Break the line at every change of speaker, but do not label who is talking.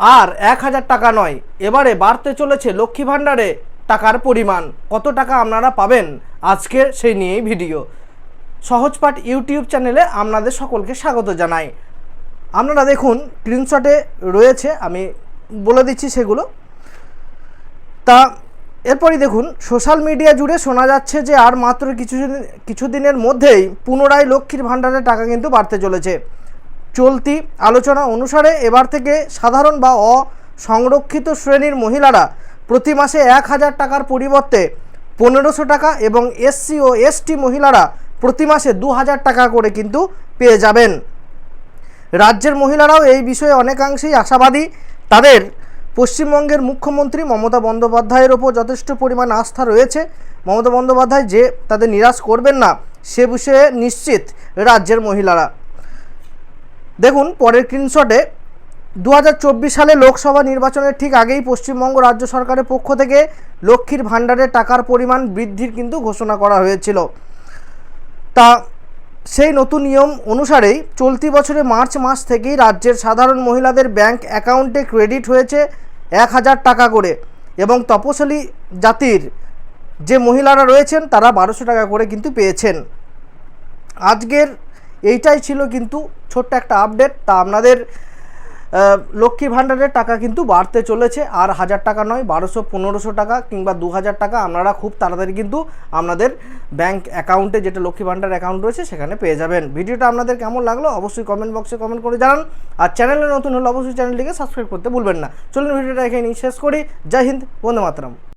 আর এক হাজার টাকা নয়। এবারে বাড়তে চলেছে লক্ষ্মী ভাণ্ডারে টাকার পরিমাণ। কত টাকা আপনারা পাবেন? আজকের সেই নিয়েই ভিডিও। সহজপাঠ ইউটিউব চ্যানেলে আপনাদের সকলকে স্বাগত জানাই। আপনারা দেখুন স্ক্রিনশটে রয়েছে, আমি বলে দিচ্ছি সেগুলো। তা, এরপরই দেখুন সোশ্যাল মিডিয়া জুড়ে শোনা যাচ্ছে যে আর মাত্র কিছু কিছুদিনের মধ্যেই পুনরায় লক্ষ্মীর ভাণ্ডারের টাকা কিন্তু বাড়তে চলেছে। চলতি আলোচনা অনুসারে এবার থেকে সাধারণ বা অসংরক্ষিত শ্রেণির মহিলারা প্রতি মাসে এক হাজার টাকার পরিবর্তে পনেরোশো টাকা এবং এসসি ও এসটি মহিলারা প্রতি মাসে দু হাজার টাকা করে কিন্তু পেয়ে যাবেন। রাজ্যের মহিলারাও এই বিষয়ে অনেকাংশেই আশাবাদী। তাদের পশ্চিমবঙ্গের মুখ্যমন্ত্রী মমতা বন্দ্যোপাধ্যায়ের ওপর যথেষ্ট পরিমাণ আস্থা রয়েছে। মমতা বন্দ্যোপাধ্যায় যে তাদের নিরাশ করবেন না, সে বিষয়ে নিশ্চিত রাজ্যের মহিলারা। দেখুন, পরের স্ক্রিনশটে দু হাজার চব্বিশ সালে লোকসভা নির্বাচনের ঠিক আগেই পশ্চিমবঙ্গ রাজ্য সরকারের পক্ষ থেকে লক্ষ্মীর ভাণ্ডারের টাকার পরিমাণ বৃদ্ধির কিন্তু ঘোষণা করা হয়েছিল। তা সেই নতুন নিয়ম অনুসারেই চলতি বছরে মার্চ মাস থেকেই রাজ্যের সাধারণ মহিলাদের ব্যাংক অ্যাকাউন্টে ক্রেডিট হয়েছে এক হাজার টাকা করে এবং তপশিলি জাতির যে মহিলারা রয়েছেন, তারা বারোশো টাকা করে কিন্তু পেয়েছেন। আজকের এইটাই ছিল কিন্তু ছোট্ট একটা আপডেট তা আপনাদের লক্ষ্মী ভাণ্ডারের টাকা কিন্তু বাড়তে চলেছে। আর হাজার টাকা নয়, বারোশো, পনেরোশো টাকা কিংবা দু হাজার টাকা আপনারা খুব তাড়াতাড়ি কিন্তু আপনাদের ব্যাংক অ্যাকাউন্টে যেটা লক্ষ্মী ভাণ্ডার অ্যাকাউন্ট রয়েছে, সেখানে পেয়ে যাবেন। ভিডিওটা আপনাদের কেমন লাগল অবশ্যই কমেন্ট বক্সে কমেন্ট করে জানান। আর চ্যানেলে নতুন হলে অবশ্যই চ্যানেলটিকে সাবস্ক্রাইব করতে ভুলবেন না। চলুন ভিডিওটা এখানে শেষ করি। জয় হিন্দ, বন্দে মাতরম।